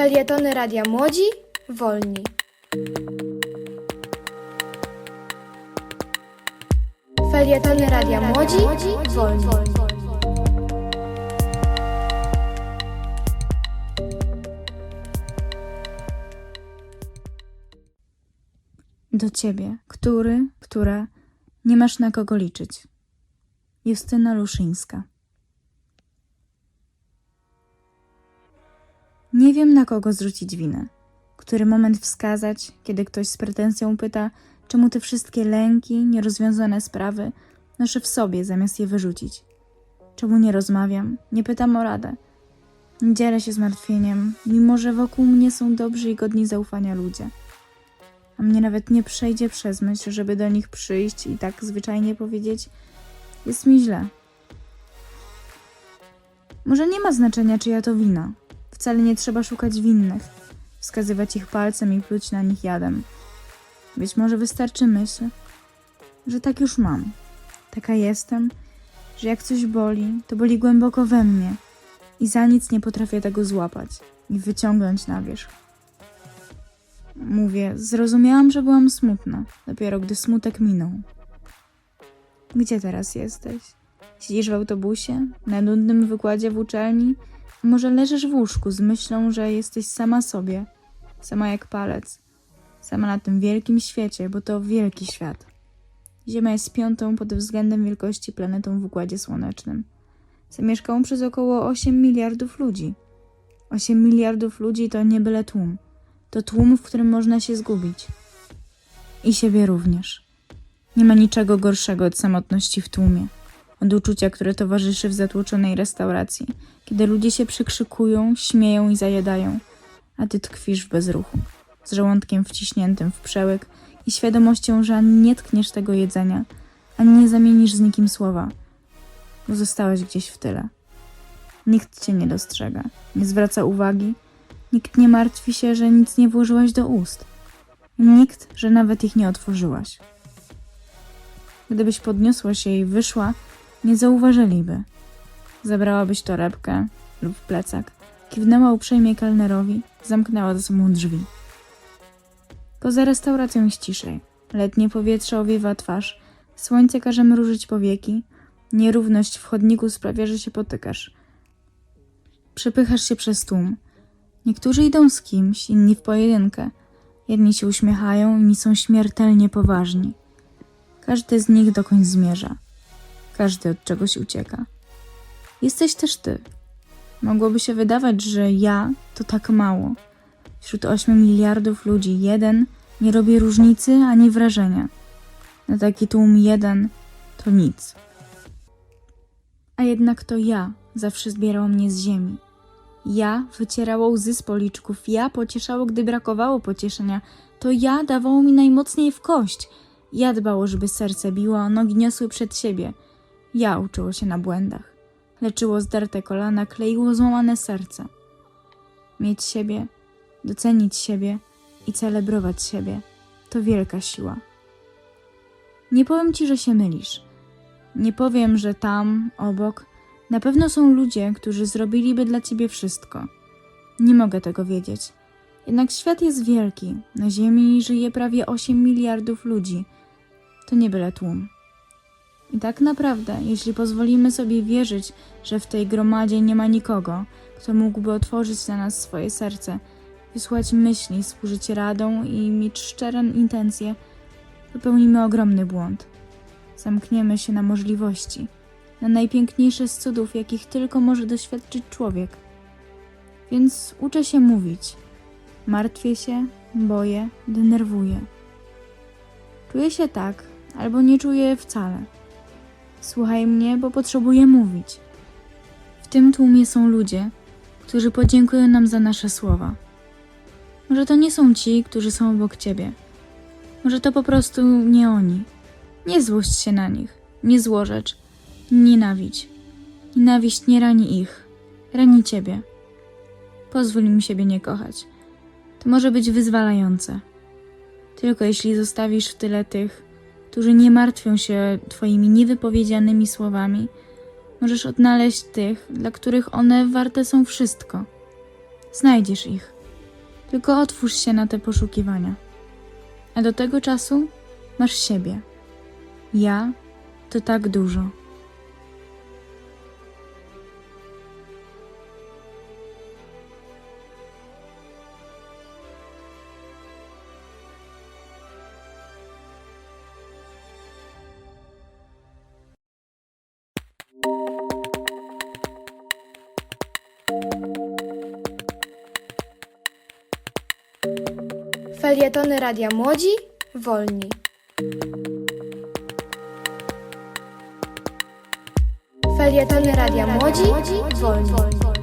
Felietony Radia Młodzi, Wolni. Felietony Radia Młodzi, Wolni. Do ciebie, który, która nie masz na kogo liczyć. Justyna Luszyńska. Nie wiem, na kogo zrzucić winę. Który moment wskazać, kiedy ktoś z pretensją pyta, czemu te wszystkie lęki, nierozwiązane sprawy noszę w sobie, zamiast je wyrzucić. Czemu nie rozmawiam, nie pytam o radę. Nie dzielę się zmartwieniem, mimo że wokół mnie są dobrzy i godni zaufania ludzie a mnie nawet nie przejdzie przez myśl, żeby do nich przyjść i tak zwyczajnie powiedzieć: Jest mi źle. Może nie ma znaczenia, czyja to wina. Wcale nie trzeba szukać winnych, wskazywać ich palcem i pluć na nich jadem. Być może wystarczy myśl, że tak już mam. Taka jestem, że jak coś boli, to boli głęboko we mnie i za nic nie potrafię tego złapać i wyciągnąć na wierzch. Mówię, zrozumiałam, że byłam smutna, dopiero gdy smutek minął. Gdzie teraz jesteś? Siedzisz w autobusie, na nudnym wykładzie w uczelni? Może leżysz w łóżku z myślą, że jesteś sama sobie, sama jak palec, sama na tym wielkim świecie, bo to wielki świat. Ziemia jest piątą pod względem wielkości planetą w układzie słonecznym. Zamieszkało przez około 8 miliardów ludzi. 8 miliardów ludzi to nie byle tłum. To tłum, w którym można się zgubić. I siebie również. Nie ma niczego gorszego od samotności w tłumie. Od uczucia, które towarzyszy w zatłoczonej restauracji, kiedy ludzie się przykrzykują, śmieją i zajadają, a ty tkwisz w bezruchu, z żołądkiem wciśniętym w przełyk i świadomością, że ani nie tkniesz tego jedzenia, ani nie zamienisz z nikim słowa, bo zostałeś gdzieś w tyle. Nikt cię nie dostrzega, nie zwraca uwagi, Nikt nie martwi się, że nic nie włożyłaś do ust. Nikt, że nawet ich nie otworzyłaś. Gdybyś podniosła się i wyszła, nie zauważyliby. Zabrałabyś torebkę lub plecak, kiwnęła uprzejmie kelnerowi, zamknęła za sobą drzwi. Poza restauracją jest ciszej. Letnie powietrze owiewa twarz, słońce każe mrużyć powieki, nierówność w chodniku sprawia, że się potykasz. Przepychasz się przez tłum – Niektórzy idą z kimś, inni w pojedynkę. Jedni się uśmiechają, inni są śmiertelnie poważni. Każdy z nich dokądś zmierza. Każdy od czegoś ucieka. Jesteś też ty. Mogłoby się wydawać, że ja to tak mało. Wśród 8 miliardów ludzi jeden nie robi różnicy ani wrażenia. Na taki tłum jeden to nic. A jednak to ja zawsze zbierał mnie z ziemi. Ja wycierało łzy z policzków, ja pocieszało, gdy brakowało pocieszenia. To ja dawało mi najmocniej w kość. Ja dbało, żeby serce biło, nogi niosły przed siebie. Ja uczyło się na błędach. Leczyło zdarte kolana, kleiło złamane serce. Mieć siebie, docenić siebie i celebrować siebie to wielka siła. Nie powiem ci, że się mylisz. Nie powiem, że tam, obok, na pewno są ludzie, którzy zrobiliby dla ciebie wszystko. Nie mogę tego wiedzieć. Jednak świat jest wielki. Na Ziemi żyje prawie 8 miliardów ludzi. To nie byle tłum. I tak naprawdę, jeśli pozwolimy sobie wierzyć, że w tej gromadzie nie ma nikogo, kto mógłby otworzyć dla nas swoje serce, wysłać myśli, służyć radą i mieć szczere intencje, popełnimy ogromny błąd. Zamkniemy się na możliwości na najpiękniejsze z cudów, jakich tylko może doświadczyć człowiek. Więc uczę się mówić. Martwię się, boję, denerwuję. Czuję się tak, albo nie czuję wcale. Słuchaj mnie, bo potrzebuję mówić. W tym tłumie są ludzie, którzy podziękują nam za nasze słowa. Może to nie są ci, którzy są obok ciebie. Może to po prostu nie oni. Nie złość się na nich, nie złorzecz, Nienawidź. Nienawiść nie rani ich, rani ciebie. Pozwól im siebie nie kochać. To może być wyzwalające. Tylko jeśli zostawisz w tyle tych, którzy nie martwią się Twoimi niewypowiedzianymi słowami, możesz odnaleźć tych, dla których one warte są wszystko. Znajdziesz ich. Tylko otwórz się na te poszukiwania. A do tego czasu masz siebie. Ja to tak dużo. Felietony Radia Młodzi Wolni. Felietony Radia Młodzi Wolni.